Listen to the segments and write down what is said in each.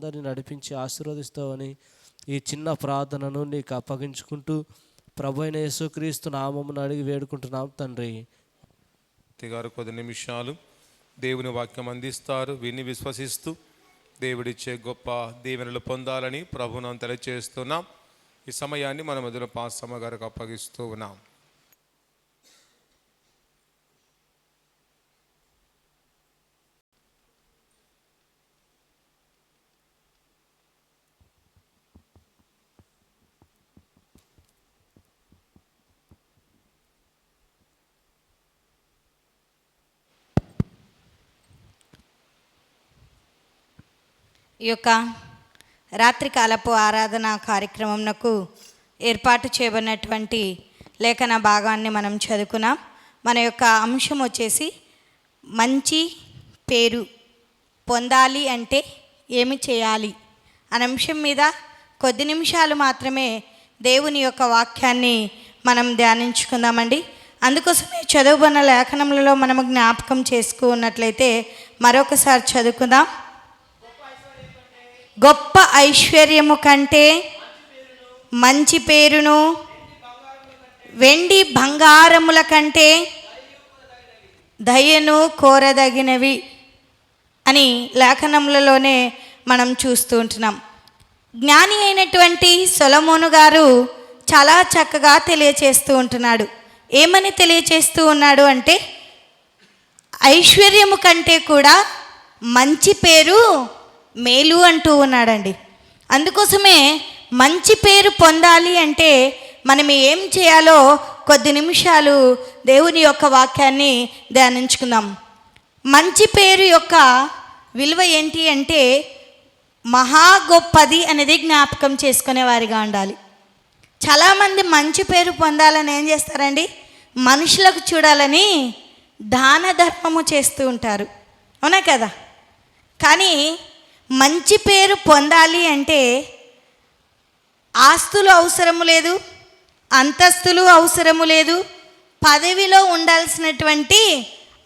అందరినీ నడిపించి ఆశీర్వదిస్తావని ఈ చిన్న ప్రార్థనను నీకు అప్పగించుకుంటూ ప్రభు అయిన యేసుక్రీస్తు నామమును అడిగి వేడుకుంటున్నాం తండ్రి. గారు కొద్ది నిమిషాలు దేవుని వాక్యం అందిస్తారు విని విశ్వసిస్తూ దేవుడిచ్చే గొప్ప దీవెనలు పొందాలని ప్రభునం తెలియజేస్తున్నాం ఈ సమయాన్ని మన మధ్యలో పాస్సమ్మ గారికి అప్పగిస్తూ ఉన్నాం. ఈ యొక్క రాత్రికాలపు ఆరాధన కార్యక్రమంకు ఏర్పాటు చేయబడినటువంటి లేఖన భాగాన్ని మనం చదువుకున్నాం. మన యొక్క అంశం వచ్చేసి మంచి పేరు పొందాలి అంటే ఏమి చేయాలి? అనే అంశం మీద కొద్ది నిమిషాలు మాత్రమే దేవుని యొక్క వాక్యాన్ని మనం ధ్యానించుకుందామండి. అందుకోసమే చదువుకున్న లేఖనములలో మనము జ్ఞాపకం చేసుకున్నట్లయితే మరొకసారి చదువుకుందాం. గొప్ప ఐశ్వర్యము కంటే మంచి పేరును వెండి బంగారముల కంటే దయను కోరదగినవి అని లేఖనములలోనే మనం చూస్తూ ఉంటున్నాం. జ్ఞాని అయినటువంటి సొలమోను గారు చాలా చక్కగా తెలియచేస్తూ ఉంటున్నాడు. ఏమని తెలియచేస్తూ ఉన్నాడు అంటే ఐశ్వర్యము కంటే కూడా మంచి పేరు మేలు అంటూ ఉన్నాడండి. అందుకోసమే మంచి పేరు పొందాలి అంటే మనం ఏం చేయాలో కొద్ది నిమిషాలు దేవుని యొక్క వాక్యాన్ని ధ్యానించుకుందాం. మంచి పేరు యొక్క విలువ ఏంటి అంటే మహా గొప్పది అనేది జ్ఞాపకం చేసుకునేవారిగా ఉండాలి. చాలామంది మంచి పేరు పొందాలని ఏం చేస్తారండి? మనుషులకు చూడాలని దాన ధర్మము చేస్తూ ఉంటారు. అవునా కదా? కానీ మంచి పేరు పొందాలి అంటే ఆస్తులు అవసరము లేదు అంతస్తులు అవసరము లేదు. పదవిలో ఉండాల్సినటువంటి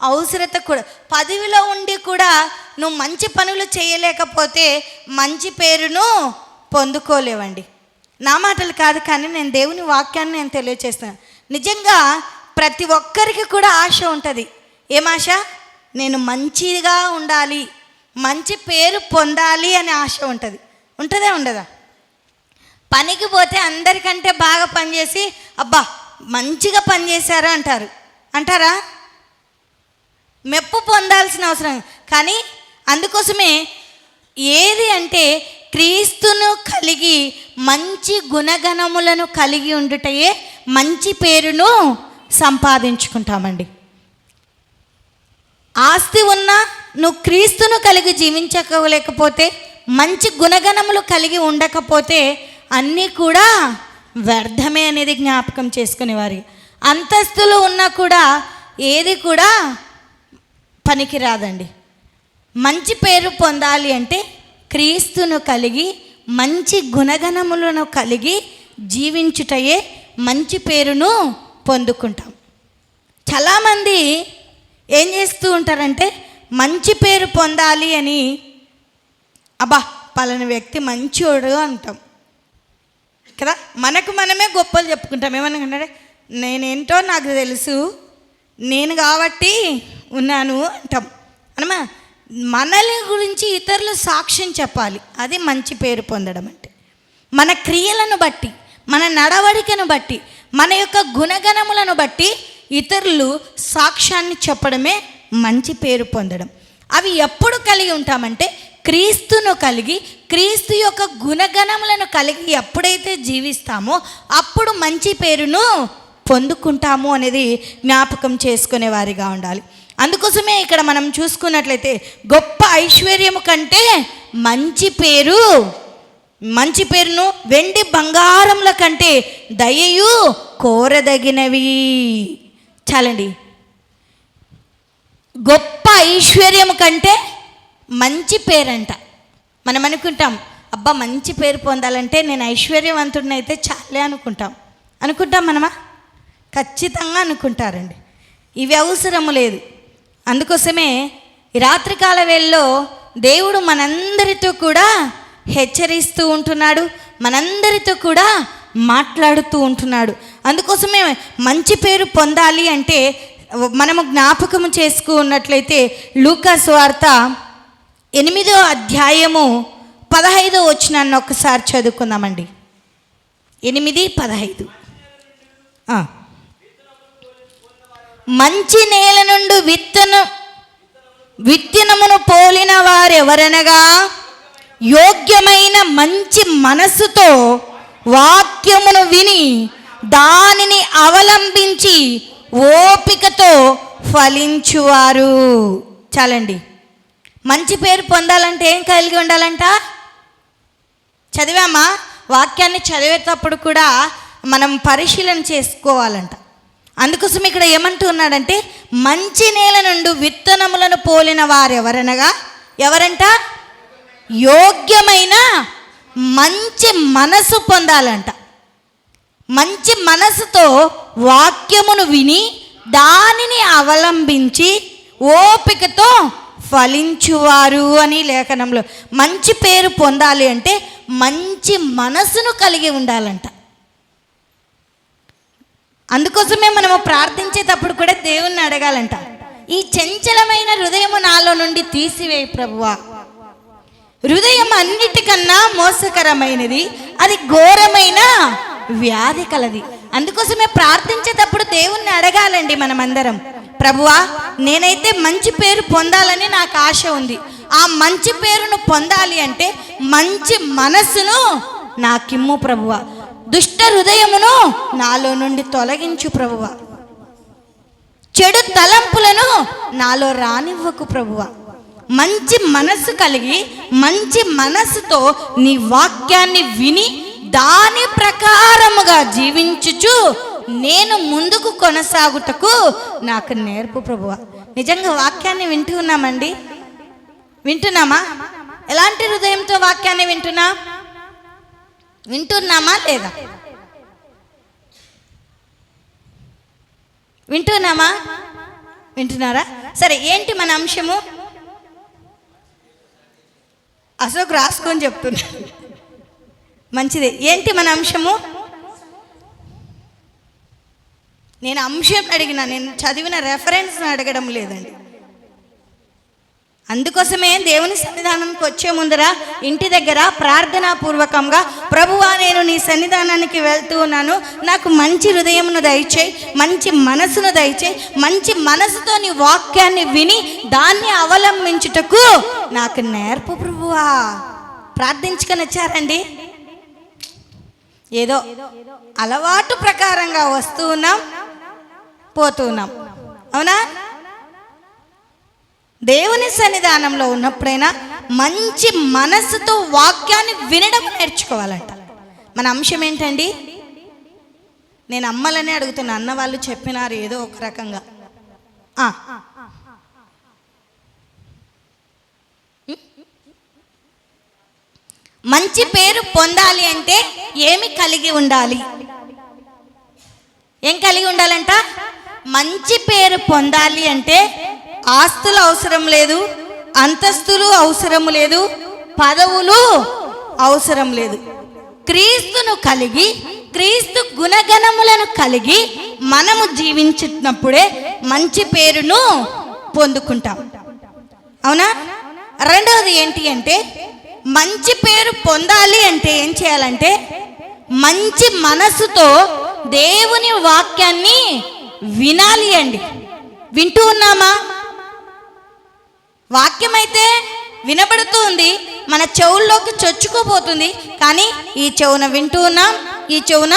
అవసరత కూడా పదవిలో ఉండి కూడా నువ్వు మంచి పనులు చేయలేకపోతే మంచి పేరును పొందుకోలేవండి. నా మాటలు కాదు కానీ నేను దేవుని వాక్యాన్ని నేను తెలియచేస్తాను నిజంగా ప్రతి ఒక్కరికి కూడా ఆశ ఉంటుంది. ఏం ఆశ? నేను మంచిగా ఉండాలి. మంచి పేరు పొందాలి అనే ఆశ ఉంటుంది. ఉంటుందే ఉండదా? పనికి పోతే అందరికంటే బాగా పనిచేసి అబ్బా మంచిగా పనిచేశారు అంటారు. అంటారా? మెప్పు పొందాల్సిన అవసరం. కానీ అందుకోసమే ఏది అంటే క్రీస్తును కలిగి మంచి గుణగణములను కలిగి ఉండుటయే మంచి పేరును సంపాదించుకుంటామండి. ఆస్తి ఉన్నా నువ్వు క్రీస్తును కలిగి జీవించలేకపోతే మంచి గుణగణములు కలిగి ఉండకపోతే అన్నీ కూడా వ్యర్థమే అనేది జ్ఞాపకం చేసుకునేవారు. అంతస్తులు ఉన్నా కూడా ఏది కూడా పనికిరాదండి. మంచి పేరు పొందాలి అంటే క్రీస్తును కలిగి మంచి గుణగణములను కలిగి జీవించుటయే మంచి పేరును పొందుకుంటాం. చాలామంది ఏం చేస్తూ ఉంటారంటే మంచి పేరు పొందాలి అని. అబ్బా పలాని వ్యక్తి మంచోడు అంటాం. కదా? మనకు మనమే గొప్పలు చెప్పుకుంటాం. ఏమనుకుంటే నేనేంటో నాకు తెలుసు. నేను కాబట్టి ఉన్నాను అంటాం. అనమా మనల్ని గురించి ఇతరులు సాక్ష్యం చెప్పాలి. అది మంచి పేరు పొందడం అంటే. మన క్రియలను బట్టి మన నడవడికను బట్టి మన యొక్క గుణగణములను బట్టి ఇతరులు సాక్ష్యాన్ని చెప్పడమే మంచి పేరు పొందడం. అవి ఎప్పుడు కలిగి ఉంటామంటే క్రీస్తును కలిగి క్రీస్తు యొక్క గుణగణములను కలిగి ఎప్పుడైతే జీవిస్తామో అప్పుడు మంచి పేరును పొందుకుంటాము అనేది జ్ఞాపకం చేసుకునే వారిగా ఉండాలి. అందుకోసమే ఇక్కడ మనం చూసుకున్నట్లయితే గొప్ప ఐశ్వర్యము కంటే మంచి పేరు మంచి పేరును వెండి బంగారముల కంటే దయయు కోరదగినవి. చాలండి. గొప్ప ఐశ్వర్యం కంటే మంచి పేరంట. మనం అనుకుంటాం అబ్బా మంచి పేరు పొందాలంటే నేను ఐశ్వర్యవంతుడిని అయితే చాలే అనుకుంటాం. అనుకుంటాం మనమా? ఖచ్చితంగా అనుకుంటారండి. ఇవి అవసరము లేదు. అందుకోసమే రాత్రికాల వేళలో దేవుడు మనందరితో కూడా హెచ్చరిస్తూ ఉంటున్నాడు మనందరితో కూడా మాట్లాడుతూ ఉంటున్నాడు. అందుకోసమే మంచి పేరు పొందాలి అంటే మనము జ్ఞాపకము చేసుకున్నట్లయితే లూకాస్ వార్త ఎనిమిదో అధ్యాయము పదహైదో వచ్చినాన్ని ఒకసారి చదువుకుందామండి. ఎనిమిది పదహైదు. మంచి నేల నుండి విత్తనం విత్తనమును పోలిన వారెవరనగా? యోగ్యమైన మంచి మనస్సుతో వాక్యమును విని దానిని అవలంబించి ఓపికతో ఫలించువారు. చాలండి. మంచి పేరు పొందాలంటే ఏం కలిగి ఉండాలంట? చదివామా? వాక్యాన్ని చదివేటప్పుడు కూడా మనం పరిశీలన చేసుకోవాలంట. అందుకోసం ఇక్కడ ఏమంటున్నాడంటే మంచి నేల నుండి విత్తనములను పోలిన వారెవరనగా? ఎవరంట? యోగ్యమైన మంచి మనసు పొందాలంట. మంచి మనసుతో వాక్యమును విని దానిని అవలంబించి ఓపికతో ఫలించువారు అని లేఖనంలో మంచి పేరు పొందాలి అంటే మంచి మనసును కలిగి ఉండాలంట. అందుకోసమే మనము ప్రార్థించేటప్పుడు కూడా దేవుణ్ణి అడగాలంట. ఈ చంచలమైన హృదయము నాలో నుండి తీసివేయి ప్రభువా. హృదయం అన్నిటికన్నా మోసకరమైనది అది ఘోరమైన వ్యాధి కలది. అందుకోసమే ప్రార్థించేటప్పుడు దేవుణ్ణి అడగాలండి మనమందరం. ప్రభువా నేనైతే మంచి పేరు పొందాలని నాకు ఆశ ఉంది. ఆ మంచి పేరును పొందాలి అంటే మంచి మనస్సును నాకిమ్ము ప్రభువ. దుష్ట హృదయమును నాలో నుండి తొలగించు ప్రభువ. చెడు తలంపులను నాలో రానివ్వకు ప్రభువ. మంచి మనస్సు కలిగి మంచి మనస్సుతో నీ వాక్యాన్ని విని దాని ప్రకారముగా జీవించుచు నేను ముందుకు కొనసాగుటకు నాకు నేర్పు ప్రభువ. నిజంగా వాక్యాన్ని వింటూ ఉన్నామండి? వింటున్నామా? ఎలాంటి హృదయంతో వాక్యాన్ని వింటున్నా? వింటున్నామా లేదా? వింటున్నామా? వింటున్నారా? సరే ఏంటి మన అంశము? అశోక్ రాసుకొని చెప్తున్నా. మంచిది. ఏంటి మన అంశము? నేను అంశం అడిగిన నేను చదివిన రెఫరెన్స్ అడగడం లేదండి. అందుకోసమే దేవుని సన్నిధానంకి వచ్చే ముందర ఇంటి దగ్గర ప్రార్థనాపూర్వకంగా ప్రభువా నేను నీ సన్నిధానానికి వెళ్తూ ఉన్నాను. నాకు మంచి హృదయమును దయచేయి మంచి మనసును దయచేయి మంచి మనసుతో నీ వాక్యాన్ని విని దాన్ని అవలంబించుటకు నాకు నేర్పు ప్రభువా. ప్రార్థించుకొని వచ్చారండి. ఏదో అలవాటు ప్రకారంగా వస్తూ ఉన్నాం పోతూ ఉన్నాం. అవునా? దేవుని సన్నిధానంలో ఉన్నప్పుడైనా మంచి మనస్సుతో వాక్యాన్ని వినడం నేర్చుకోవాలంట. మన అంశం ఏంటండి? నేను అమ్మలనే అడుగుతున్నా అన్న వాళ్ళు చెప్పినారు ఏదో ఒక రకంగా. మంచి పేరు పొందాలి అంటే ఏమి కలిగి ఉండాలి? ఏం కలిగి ఉండాలంట? మంచి పేరు పొందాలి అంటే ఆస్తులు అవసరం లేదు అంతస్తులు అవసరం లేదు పదవులు అవసరం లేదు. క్రీస్తును కలిగి క్రీస్తు గుణగణములను కలిగి మనము జీవించినప్పుడే మంచి పేరును పొందుకుంటాం. అవునా? రెండవది ఏంటి అంటే మంచి పేరు పొందాలి అంటే ఏం చేయాలంటే మంచి మనసుతో దేవుని వాక్యాన్ని వినాలి అండి. వింటూ ఉన్నామా? వాక్యం అయితే వినబడుతూ ఉంది మన చెవుల్లోకి చొచ్చుకోపోతుంది కానీ ఈ చెవున వింటూ ఉన్నాం ఈ చెవున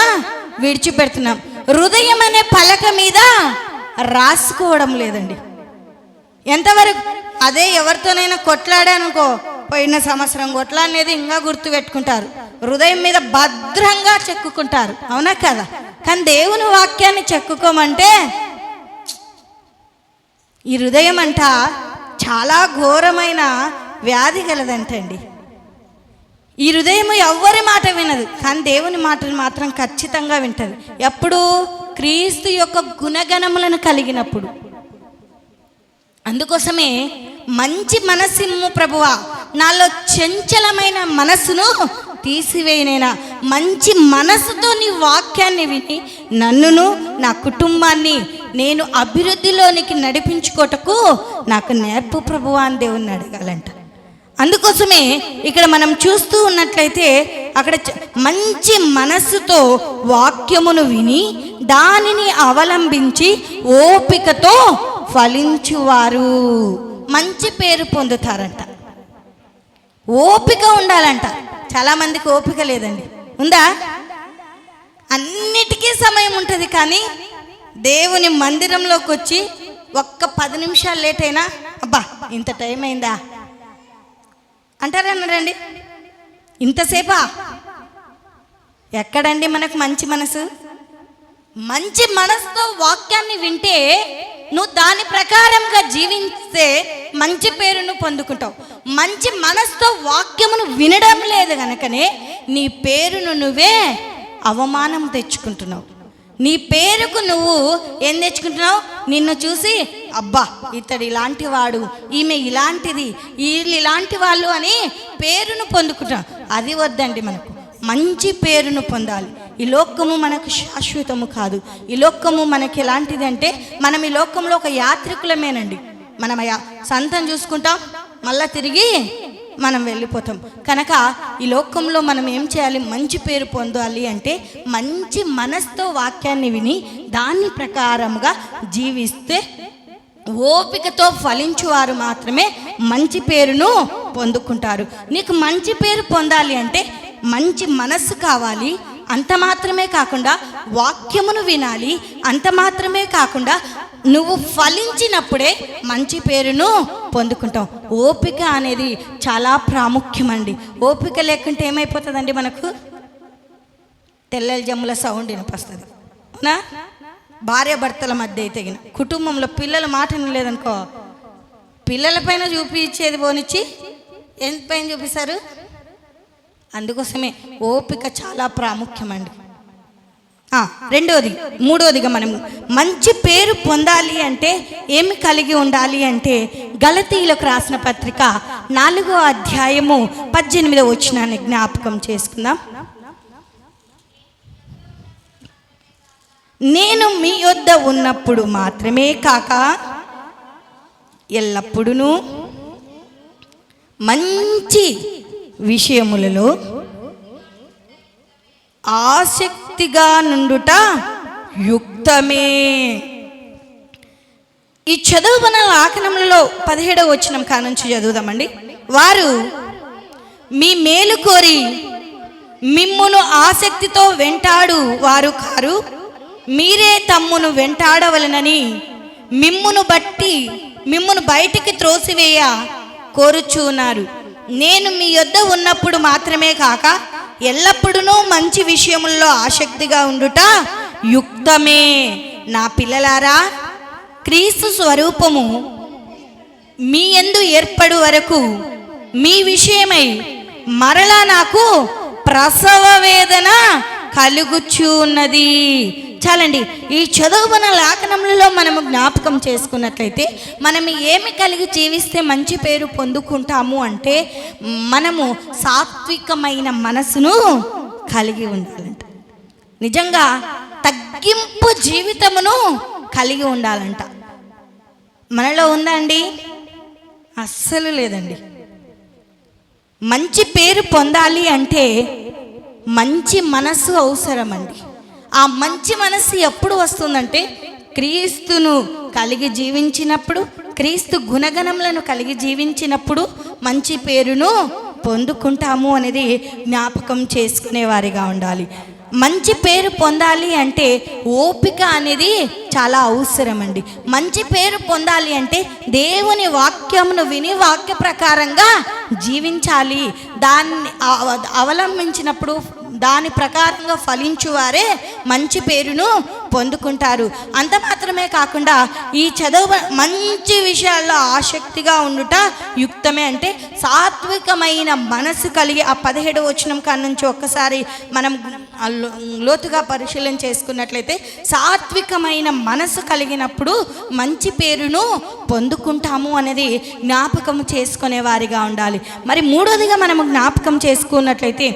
విడిచిపెడుతున్నాం. హృదయం అనే పలక మీద రాసుకోవడం లేదండి. ఎంతవరకు? అదే ఎవరితోనైనా కొట్లాడానుకో పోయిన సంవత్సరం గొట్ల అనేది ఇంకా గుర్తు పెట్టుకుంటారు. హృదయం మీద భద్రంగా చెక్కుకుంటారు. అవునా కదా? కానీ దేవుని వాక్యాన్ని చెక్కుకోమంటే ఈ హృదయం అంట చాలా ఘోరమైన వ్యాధి గలదంటండి. ఈ హృదయం ఎవ్వరి మాట వినదు కానీ దేవుని మాటలు మాత్రం ఖచ్చితంగా వింటది. ఎప్పుడు క్రీస్తు యొక్క గుణగణములను కలిగినప్పుడు. అందుకోసమే మంచి మనసిమ్ము ప్రభువా. నాలో చంచలమైన మనసును తీసివేయనైనా మంచి మనసుతో నీ వాక్యాన్ని విని నన్నును నా కుటుంబాన్ని నేను అభివృద్ధిలోనికి నడిపించుకోటకు నాకు నేర్పు ప్రభువా అని దేవుణ్ణి అడగాలంట. అందుకోసమే ఇక్కడ మనం చూస్తూ ఉన్నట్లయితే అక్కడ మంచి మనస్సుతో వాక్యమును విని దానిని అవలంబించి ఓపికతో ఫలించువారు. మంచి పేరు పొందుతారంట. ఓపిక ఉండాలంట. చాలా మందికి ఓపిక లేదండి. ఉందా? అన్నిటికీ సమయం ఉంటుంది కానీ దేవుని మందిరంలోకి వచ్చి ఒక్క పది నిమిషాలు లేట్ అయినా అబ్బా ఇంత టైం అయిందా? అంటారన్నారండి ఇంతసేపా? ఎక్కడండి మనకు మంచి మనసు? మంచి మనసుతో వాక్యాన్ని వింటే నువ్వు దాని ప్రకారంగా జీవిస్తే మంచి పేరును పొందుకుంటావు. మంచి మనసుతో వాక్యమును వినడం లేదు కనుకనే నీ పేరును నువ్వే అవమానం తెచ్చుకుంటున్నావు. నీ పేరుకు నువ్వు ఏం తెచ్చుకుంటున్నావు? నిన్ను చూసి అబ్బా ఇతడు ఇలాంటి వాడు ఈమె ఇలాంటిది వీళ్ళు ఇలాంటి వాళ్ళు అని పేరును పొందుకుంటాం అది వద్దండి మనకు. మంచి పేరును పొందాలి. ఈ లోకము మనకు శాశ్వతము కాదు. ఈ లోకము మనకి ఎలాంటిది అంటే మనం ఈ లోకంలో ఒక యాత్రికులమేనండి. మనం సంతం చూసుకుంటాం మళ్ళా తిరిగి మనం వెళ్ళిపోతాం. కనుక ఈ లోకంలో మనం ఏం చేయాలి? మంచి పేరు పొందాలి అంటే మంచి మనసుతో వాక్యాన్ని విని దాని ప్రకారముగా జీవిస్తే ఓపికతో ఫలించువారు మాత్రమే మంచి పేరును పొందుకుంటారు. నీకు మంచి పేరు పొందాలి అంటే మంచి మనస్సు కావాలి. అంత మాత్రమే కాకుండా వాక్యమును వినాలి. అంత మాత్రమే కాకుండా నువ్వు ఫలించినప్పుడే మంచి పేరును పొందుకుంటాం ఓపిక అనేది చాలా ప్రాముఖ్యమండి. ఓపిక లేకుంటే ఏమైపోతుందండి మనకు? తెల్లల జమ్ముల సౌండ్ వినిపిస్తుంది. అవునా భార్య భర్తల మధ్య అయితే కుటుంబంలో పిల్లల మాట లేదనుకో పిల్లల పైన చూపించేది పోనిచ్చి ఎంత పైన చూపిస్తారు? అందుకోసమే ఓపిక చాలా ప్రాముఖ్యమండి. రెండోది మూడోదిగా మనం మంచి పేరు పొందాలి అంటే ఏమి కలిగి ఉండాలి అంటే గలతీలకు రాసిన పత్రిక నాలుగో అధ్యాయము పద్దెనిమిదో వచ్చినాన్ని జ్ఞాపకం చేసుకుందాం. నేను మీ యొద్ద ఉన్నప్పుడు మాత్రమే కాక ఎల్లప్పుడూ మంచి విషయములలో మూర్తిగా నుండుట యుక్తమే. ఈ చదువు మన లేఖనములలో పదిహేడవ వచ్చిన కానుంచి చదువుదామండి. వారు మీ మేలు కోరి మిమ్మును ఆసక్తితో వెంటాడు వారు కారు. మీరే తమ్మును వెంటాడవలనని మిమ్మును బట్టి మిమ్మును బయటికి త్రోసివేయ కోరుచున్నారు నేను మీ యొద్ద ఉన్నప్పుడు మాత్రమే కాక ఎల్లప్పుడూ మంచి విషయముల్లో ఆసక్తిగా ఉండుట యుక్తమే. నా పిల్లలారా క్రీస్తు స్వరూపము మీ ఎందు ఏర్పడు వరకు మీ విషయమై మరలా నాకు ప్రసవ వేదన కలుగుచున్నది. చాలండి ఈ చదువున లేఖనములలో మనము జ్ఞాపకం చేసుకున్నట్లయితే మనం ఏమి కలిగి జీవిస్తే మంచి పేరు పొందుకుంటాము అంటే మనము సాత్వికమైన మనసును కలిగి ఉండాలంట. నిజంగా తగ్గింపు జీవితమును కలిగి ఉండాలంట. మనలో ఉందా అండి? అస్సలు లేదండి. మంచి పేరు పొందాలి అంటే మంచి మనసు అవసరం అండి ఆ మంచి మనసు ఎప్పుడు వస్తుందంటే క్రీస్తును కలిగి జీవించినప్పుడు క్రీస్తు గుణగణములను కలిగి జీవించినప్పుడు మంచి పేరును పొందుకుంటాము అనేది జ్ఞాపకం చేసుకునేవారిగా ఉండాలి. మంచి పేరు పొందాలి అంటే ఓపిక అనేది చాలా అవసరం అండి మంచి పేరు పొందాలి అంటే దేవుని వాక్యమును విని వాక్య ప్రకారంగా జీవించాలి. దాన్ని అవలంబించినప్పుడు దాని ప్రకారంగా ఫలించువారే మంచి పేరును పొందుకుంటారు. అంత మాత్రమే కాకుండా ఈ చదువు మంచి విషయాల్లో ఆసక్తిగా ఉండుట యుక్తమే అంటే సాత్వికమైన మనసు కలిగి ఆ పదిహేడు వచనం కాడ నుంచి ఒక్కసారి మనం లోతుగా పరిశీలన చేసుకున్నట్లయితే సాత్వికమైన మనసు కలిగినప్పుడు మంచి పేరును పొందుకుంటాము అనేది జ్ఞాపకం చేసుకునే వారిగా ఉండాలి. మరి మూడోదిగా మనము జ్ఞాపకం చేసుకున్నట్లయితే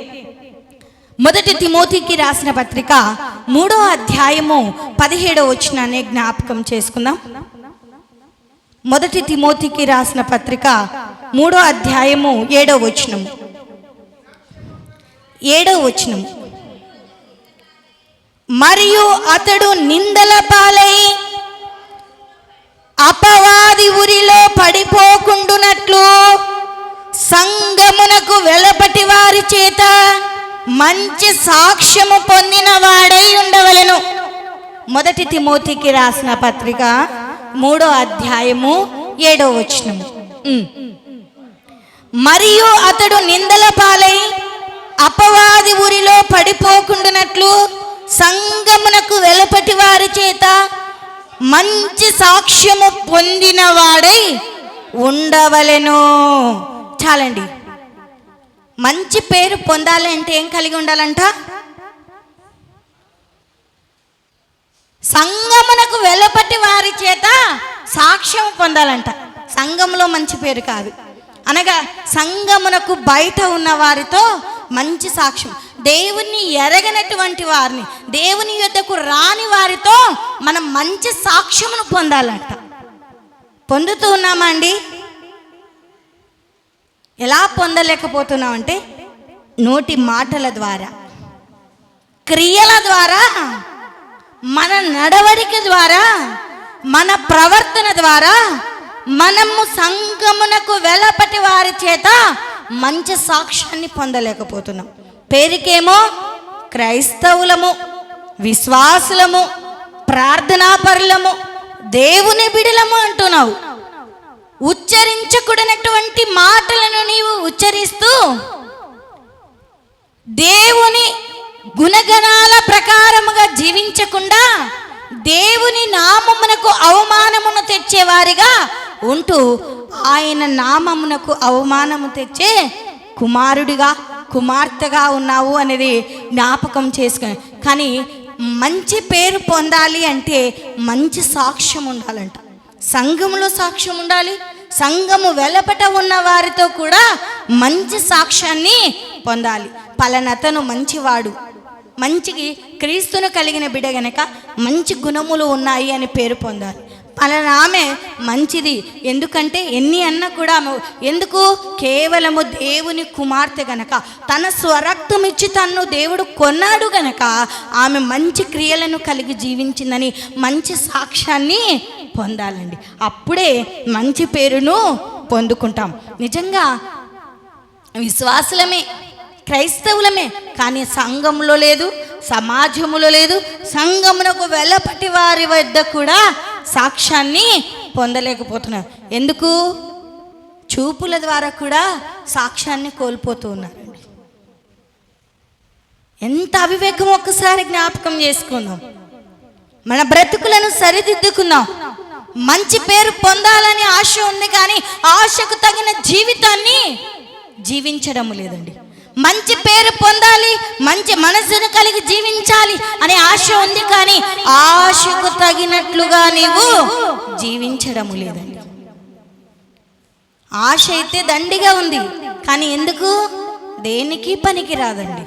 మొదటి తిమోతికి రాసిన పత్రిక మూడో అధ్యాయము పదిహేడో వచనాన్ని జ్ఞాపకం చేసుకుందాం. మొదటి తిమోతికి రాసిన పత్రిక మూడో అధ్యాయము ఏడో వచనం. ఏడో వచనం. మరియు అతడు నిందల పాలై అపవాది ఉరిలో పడిపోకుండునట్లు సంగమునకు వెలపటి వారి చేత మంచి సాక్ష్యము పొందిన వాడై ఉండవలెను. మొదటి తిమోతికి రాసిన పత్రిక మూడో అధ్యాయము ఏడో వచనము మరియు అతడు నిందల పాలై అపవాది ఊరిలో పడిపోకుండానట్లు సంగమునకు వెలపటి వారి చేత మంచి సాక్ష్యము పొందిన వాడై ఉండవలెను. చాలండి. మంచి పేరు పొందాలి అంటే ఏం కలిగి ఉండాలంట? సంగమునకు వెలపటి వారి చేత సాక్ష్యం పొందాలంట. సంఘంలో మంచి పేరు కాదు. అనగా సంగమునకు బయట ఉన్న వారితో మంచి సాక్ష్యం. దేవుణ్ణి ఎరగనటువంటి వారిని దేవుని యొద్దకు రాని వారితో మనం మంచి సాక్ష్యమును పొందాలంట. పొందుతూ ఉన్నామా అండి? ఎలా పొందలేకపోతున్నామంటే నోటి మాటల ద్వారా క్రియల ద్వారా మన నడవడిక ద్వారా మన ప్రవర్తన ద్వారా మనము సంగమునకు వెలపటి వారి చేత మంచి సాక్ష్యాన్ని పొందలేకపోతున్నాం. పేరుకేమో క్రైస్తవులము విశ్వాసులము ప్రార్థనాపరులము దేవుని బిడిలము అంటున్నావు. ఉచ్చరించకూడనటువంటి మాటలను నీవు ఉచ్చరిస్తూ దేవుని గుణగణాల ప్రకారముగా జీవించకుండా దేవుని నామమునకు అవమానమును తెచ్చేవారిగా ఉంటూ ఆయన నామమునకు అవమానము తెచ్చే కుమారుడిగా కుమార్తెగా ఉన్నావు అనేది జ్ఞాపకం చేసుకుని. కానీ మంచి పేరు పొందాలి అంటే మంచి సాక్ష్యం ఉండాలంట. సంఘములో సాక్ష్యం ఉండాలి సంఘము వెలపట ఉన్న వారితో కూడా మంచి సాక్ష్యాన్ని పొందాలి. పలనతను మంచివాడు. మంచికి క్రీస్తును కలిగిన బిడ గనక మంచి గుణములు ఉన్నాయి అని పేరు పొందాలి. పలానా ఆమె మంచిది. ఎందుకంటే ఎన్ని అన్నా కూడా ఆమె ఎందుకు? కేవలము దేవుని కుమార్తె గనక తన స్వరక్తం ఇచ్చి తన్ను దేవుడు కొన్నాడు గనక ఆమె మంచి క్రియలను కలిగి జీవించిందని మంచి సాక్ష్యాన్ని పొందాలండి. అప్పుడే మంచి పేరును పొందుకుంటాం. నిజంగా విశ్వాసులమే క్రైస్తవులమే కానీ సంఘంలో లేదు సమాజములో లేదు సంఘమునకు వెలపటి వారి వద్ద కూడా సాక్ష్యాన్ని పొందలేకపోతున్నారు. ఎందుకు? చూపుల ద్వారా కూడా సాక్ష్యాన్ని కోల్పోతూ ఉన్నారండి. ఎంత అవివేకం ఒక్కసారి జ్ఞాపకం చేసుకుందాం. మన బ్రతుకులను సరిదిద్దుకుందాం. మంచి పేరు పొందాలని ఆశ ఉంది కానీ ఆశకు తగిన జీవితాన్ని జీవించడం లేదండి. మంచి పేరు పొందాలి మంచి మనసును కలిగి జీవించాలి అనే ఆశ ఉంది కానీ ఆశకు తగినట్లుగా నీవు జీవించడం లేదండి. ఆశ అయితే దండిగా ఉంది కానీ ఎందుకు? దేనికి పనికి రాదండి.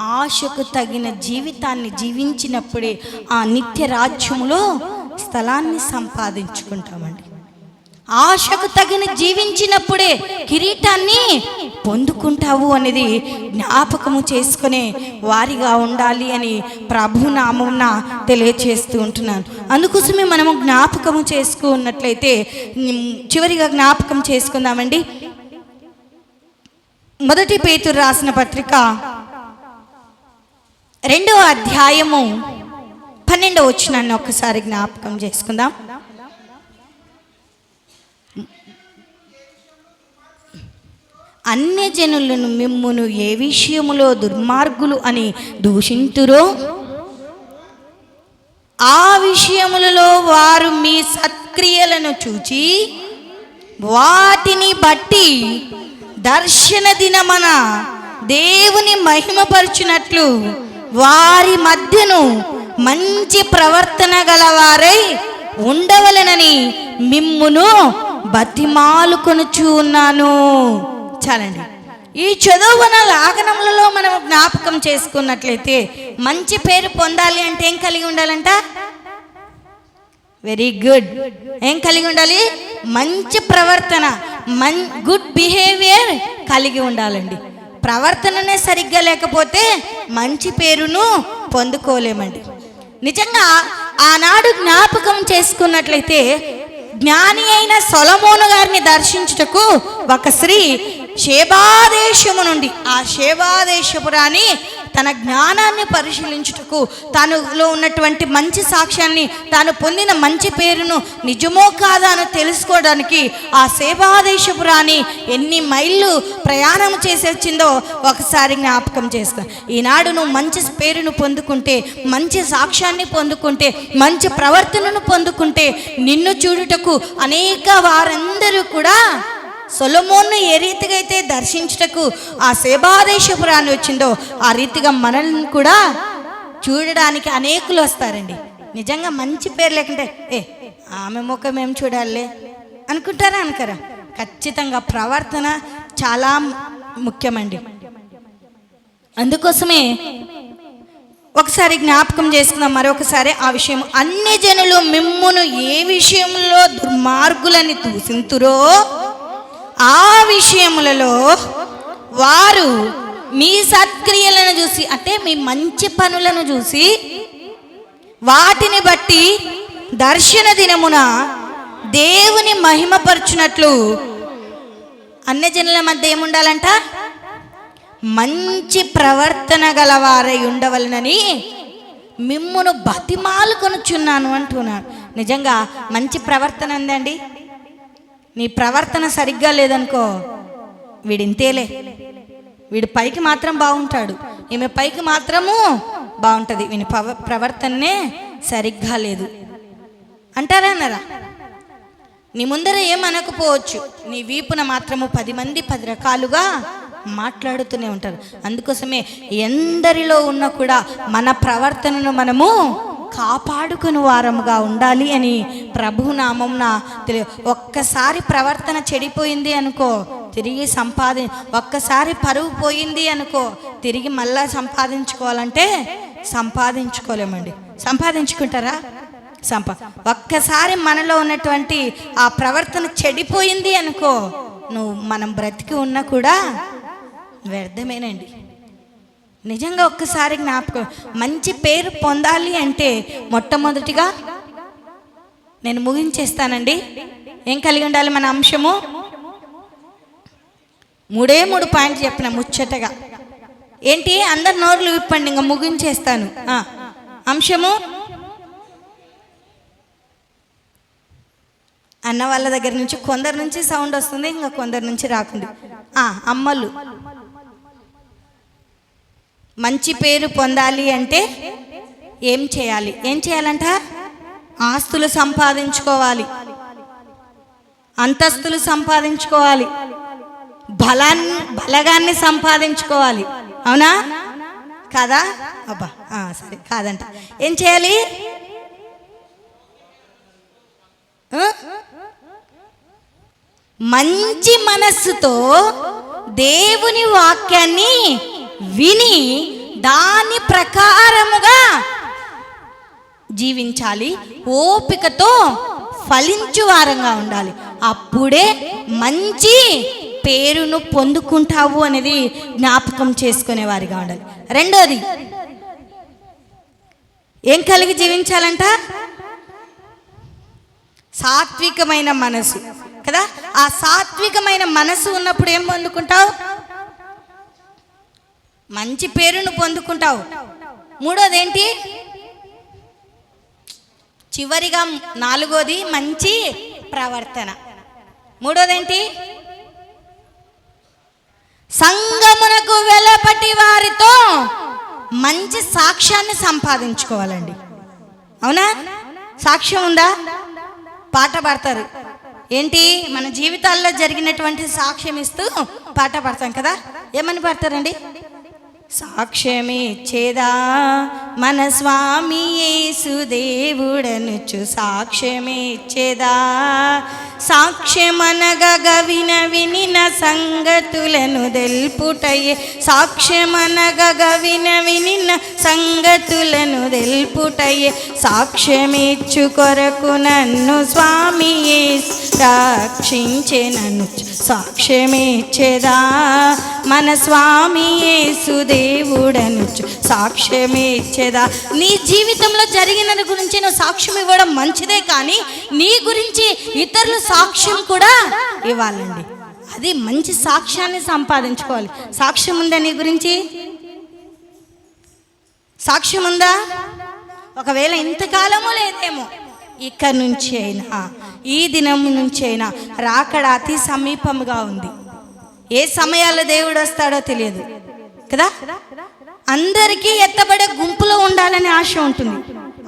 ఆశకు తగిన జీవితాన్ని జీవించినప్పుడే ఆ నిత్య రాజ్యములో స్థలాన్ని సంపాదించుకుంటామండి. ఆశకు తగిన జీవించినప్పుడే కిరీటాన్ని పొందుకుంటావు అనేది జ్ఞాపకము చేసుకునే వారిగా ఉండాలి అని ప్రభు నామమున తెలియచేస్తూ ఉంటున్నాను. అందుకోసమే మనము జ్ఞాపకము చేసుకున్నట్లయితే చివరిగా జ్ఞాపకం చేసుకుందామండి. మొదటి పేతురు రాసిన పత్రిక రెండవ అధ్యాయము పన్నెండో వచ్చినాన్ని ఒక్కసారి జ్ఞాపకం చేసుకుందాం. అన్యజనులను మిమ్మును ఏ విషయములో దుర్మార్గులు అని దూషింతురో ఆ విషయములలో వారు మీ సత్క్రియలను చూచి వాటిని బట్టి దర్శన దినమన దేవుని మహిమపరచినట్లు వారి మధ్యను మంచి ప్రవర్తన గలవారై ఉండవలెనని మిమ్మును బతిమాలు కొనుచు ఉన్నాను. చాలండి. ఈ చదువున లాగనములలో మనం జ్ఞాపకం చేసుకున్నట్లయితే మంచి పేరు పొందాలి అంటే ఏం కలిగి ఉండాలంట? వెరీ గుడ్ ఏం కలిగి ఉండాలి? మంచి ప్రవర్తన మన్ గుడ్ బిహేవియర్ కలిగి ఉండాలండి. ప్రవర్తననే సరిగ్గా లేకపోతే మంచి పేరును పొందుకోలేమండి. నిజంగా ఆనాడు జ్ఞాపకం చేసుకున్నట్లయితే జ్ఞాని అయిన సొలమోను గారిని దర్శించుటకు ఒక స్త్రీ శేబాదేశము నుండి ఆ శేబాదేశపు తన జ్ఞానాన్ని పరిశీలించుటకు తనలో ఉన్నటువంటి మంచి సాక్ష్యాన్ని తాను పొందిన మంచి పేరును నిజమో కాదా అని తెలుసుకోవడానికి ఆ సేవాదేశపు రాణి ఎన్ని మైళ్ళు ప్రయాణం చేసి వచ్చిందో ఒకసారి జ్ఞాపకం చేసుకో ఈనాడు నువ్వు మంచి పేరును పొందుకుంటే మంచి సాక్ష్యాన్ని పొందుకుంటే మంచి ప్రవర్తనను పొందుకుంటే నిన్ను చూడుటకు అనేక వారందరూ కూడా సొలమోన్ను ఏ రీతిగా అయితే దర్శించుటకు ఆ సేబాదేశపురాన్ని వచ్చిందో ఆ రీతిగా మనల్ని కూడా చూడడానికి అనేకులు వస్తారండి. నిజంగా మంచి పేరు లేకుంటే ఏ ఆమె ముఖం ఏం చూడాలి? అనుకుంటారా అనుకరా? ఖచ్చితంగా ప్రవర్తన చాలా ముఖ్యమండి. అందుకోసమే ఒకసారి జ్ఞాపకం చేసుకుందాం మరొకసారి ఆ విషయం. అన్ని జనులు మిమ్మును ఏ విషయంలో దుర్మార్గులని దూసింతురో ఆ విషయములలో వారు మీ సత్క్రియలను చూసి అంటే మీ మంచి పనులను చూసి వాటిని బట్టి దర్శన దినమున దేవుని మహిమపరచునట్లు అన్యజనుల మధ్య ఏముండాలంట? మంచి ప్రవర్తన గలవారై ఉండవలనని మిమ్మును బతిమాలు కొనుచున్నాను అంటున్నాను. నిజంగా మంచి ప్రవర్తన ఉందండి. నీ ప్రవర్తన సరిగ్గా లేదనుకో వీడింతేలే. వీడి పైకి మాత్రం బాగుంటాడు ఈమె పైకి మాత్రము బాగుంటుంది వీని పవ ప్రవర్తనే సరిగ్గా లేదు. అంటారా అన్నారా నీ ముందర ఏమనకపోవచ్చు. నీ వీపున మాత్రము పది మంది పది రకాలుగా మాట్లాడుతూనే ఉంటారు. అందుకోసమే ఎందరిలో ఉన్నా కూడా మన ప్రవర్తనను మనము కాపాడుకుని వారముగా ఉండాలి అని ప్రభు నామంన తెలియ ఒక్కసారి ప్రవర్తన చెడిపోయింది అనుకో తిరిగి సంపాది ఒక్కసారి పరువు పోయింది అనుకో తిరిగి మళ్ళా సంపాదించుకోవాలంటే సంపాదించుకోలేమండి. సంపాదించుకుంటారా? సంపా ఒక్కసారి మనలో ఉన్నటువంటి ఆ ప్రవర్తన చెడిపోయింది అనుకో నువ్వు మనం బ్రతికి ఉన్నా కూడా వ్యర్థమేనండి. నిజంగా ఒక్కసారి జ్ఞాపకం మంచి పేరు పొందాలి అంటే మొట్టమొదటిగా నేను ముగించేస్తానండి. ఏం కలిగి ఉండాలి మన అంశము? మూడే మూడు పాయింట్లు చెప్పిన ముచ్చటగా. ఏంటి? అందరు నోర్లు విప్పండి ఇంకా ముగించేస్తాను. అంశము? అన్న వాళ్ళ దగ్గర నుంచి కొందరు నుంచి సౌండ్ వస్తుంది ఇంకా కొందరు నుంచి రాకుంది. అమ్మలు. మంచి పేరు పొందాలి అంటే ఏం చేయాలి? ఏం చేయాలంట? ఆస్తులు సంపాదించుకోవాలి. అంతస్తులు సంపాదించుకోవాలి. బలాన్ని బలగాన్ని సంపాదించుకోవాలి. అవునా? కాదా? అబ్బా సరే కాదంట. ఏం చేయాలి? మంచి మనస్సుతో దేవుని వాక్యాన్ని విని దాని ప్రకారముగా జీవించాలి. ఓపికతో ఫలించు వారంగా ఉండాలి. అప్పుడే మంచి పేరును పొందుకుంటావు అనేది జ్ఞాపకం చేసుకునేవారిగా ఉండాలి. రెండోది ఏం కలిగి జీవించాలంట? సాత్వికమైన మనసు. కదా? ఆ సాత్వికమైన మనసు ఉన్నప్పుడు ఏం పొందుకుంటావు? మంచి పేరును పొందుకుంటావు. మూడోది ఏంటి చివరిగా నాలుగోది మంచి ప్రవర్తన. మూడోదేంటి? సంగమునకు వెలపటి వారితో మంచి సాక్ష్యాన్ని సంపాదించుకోవాలండి. అవునా? సాక్ష్యం ఉందా? పాట పాడతారు. ఏంటి? మన జీవితాల్లో జరిగినటువంటి సాక్ష్యం ఇస్తూ పాట పాడతాం కదా? ఏమని పాడతారండి? సాక్ష్యమిచ్చేదా మన స్వామి యేసుదేవుడనుచు సాక్ష్యమిచ్చేదా సాక్ష్యమనగా గవిన వినిన సంగతులను దెల్పుటయే. సాక్ష్యమనగా గవిన వినిన సంగతులను దెల్పుటయే. సాక్ష్యమిచ్చు కొరకు నన్ను స్వామి రక్షించే నన్ను సాక్ష్యమిచ్చేదా? మన స్వామి యేసు దేవుడనుచు సాక్ష్యమిచ్చేదా? నీ జీవితంలో జరిగినది గురించి నువ్వు సాక్ష్యం ఇవ్వడం మంచిదే కానీ నీ గురించి ఇతరుల సాక్ష్యం కూడా ఇవ్వాలండి. అది మంచి సాక్ష్యాన్ని సంపాదించుకోవాలి. సాక్ష్యం ఉందా నీ గురించి? సాక్ష్యం ఉందా? ఒకవేళ ఇంతకాలము లేదేమో. ఇక్కడి నుంచి అయినా ఈ దినం నుంచి అయినా రాకడ అతి సమీపంగా ఉంది. ఏ సమయాల్లో దేవుడు వస్తాడో తెలియదు కదా? అందరికీ ఎత్తబడే గుంపులో ఉండాలని ఆశ ఉంటుంది.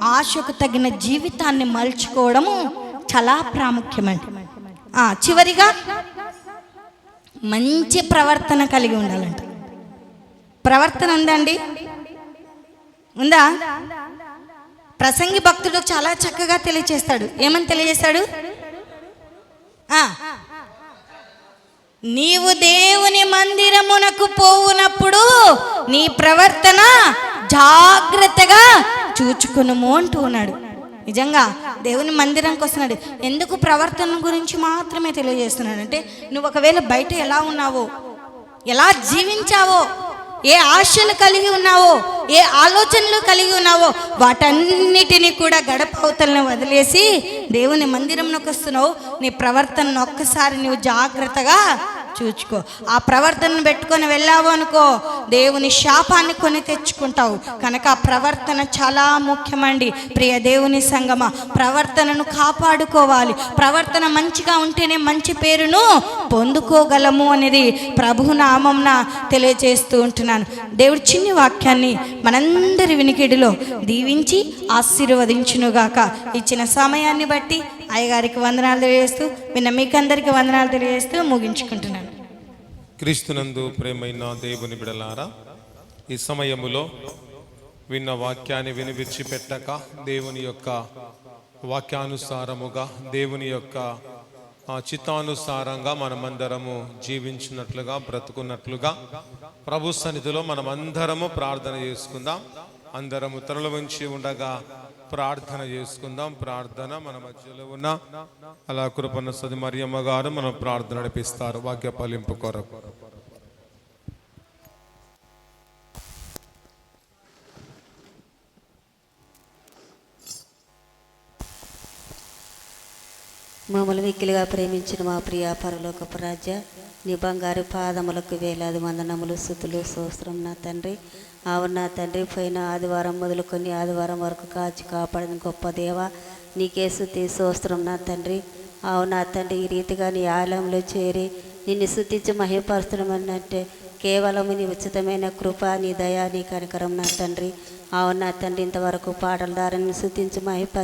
ఆశకు తగిన జీవితాన్ని మలుచుకోవడము చాలా ప్రాముఖ్యమండి. చివరిగా మంచి ప్రవర్తన కలిగి ఉండాలంట. ప్రవర్తన ఉందండి? ఉందా? ప్రసంగి భక్తుడు చాలా చక్కగా తెలియజేస్తాడు ఏమని తెలియజేస్తాడు నీవు దేవుని మందిరమునకు పోవునప్పుడు నీ ప్రవర్తన జాగ్రత్తగా చూచుకునుము అంటూ ఉన్నాడు. నిజంగా దేవుని మందిరానికి వస్తున్నాడు. ఎందుకు ప్రవర్తన గురించి మాత్రమే తెలియజేస్తున్నాడు అంటే నువ్వు ఒకవేళ బయట ఎలా ఉన్నావో ఎలా జీవించావో ఏ ఆశలు కలిగి ఉన్నావో ఏ ఆలోచనలు కలిగి ఉన్నావో వాటన్నిటినీ కూడా గడపవతలను వదిలేసి దేవుని మందిరంలోకి వస్తున్నావు. నీ ప్రవర్తనను ఒక్కసారి నువ్వు జాగ్రత్తగా చూచుకో. ఆ ప్రవర్తనను పెట్టుకొని వెళ్ళావు అనుకో దేవుని శాపాన్ని కొని తెచ్చుకుంటావు. కనుక ఆ ప్రవర్తన చాలా ముఖ్యమండి. ప్రియ దేవుని సంగమ ప్రవర్తనను కాపాడుకోవాలి. ప్రవర్తన మంచిగా ఉంటేనే మంచి పేరును పొందుకోగలము అనేది ప్రభు నామంన తెలియజేస్తూ ఉంటున్నాను. దేవుడి చిన్ని వాక్యాన్ని మనందరి వినికిడిలో దీవించి ఆశీర్వదించునుగాక. ఇచ్చిన సమయాన్ని బట్టి అయ్యగారికి వందనాలు తెలియజేస్తూ విన్న మీకందరికి వందనాలు తెలియజేస్తూ ముగించుకుంటున్నాను. క్రీస్తునందు ప్రేమైన దేవుని బిడలారా ఈ సమయములో విన్న వాక్యాన్ని వినిపించి పెట్టక దేవుని యొక్క వాక్యానుసారముగా దేవుని యొక్క చిత్తానుసారంగా మనమందరము జీవించినట్లుగా బ్రతుకున్నట్లుగా ప్రభు సన్నిధిలో మనమందరము ప్రార్థన చేసుకుందాం. అందరము తరలు ఉంచి ఉండగా ప్రార్థన చేసుకుందాం. ప్రార్థన మన మధ్యలో ఉన్న అలా కృపణ సది మరియమ్మ గారు మనం ప్రార్థన నడిపిస్తారు. వాక్య ఫలింపు కొరకు. మమ్మల్ని మిక్కిలిగా ప్రేమించిన మా ప్రియ పరలోకపు రాజ్య నీ బంగారు పాదములకు వేలాది వందనములు సుతులు సోస్త్రం నా తండ్రి. అవును నా తండ్రి పోయిన ఆదివారం మొదలుకొని ఆదివారం వరకు కాచి కాపాడిన గొప్ప దేవ నీకే స్థుతి సోస్త్రం నా తండ్రి. అవును నా తండ్రి ఈ రీతిగా నీ ఆలయంలో చేరి నిన్ను శుద్ధించి మహిపరుస్తున్నామన్నట్టే కేవలం నీ ఉచితమైన కృప నీ దయా నీ కనికరం నా తండ్రి. అవును నా తండ్రి ఇంతవరకు పాటల ద్వారా నిన్ను శుద్ధించి మహిపరి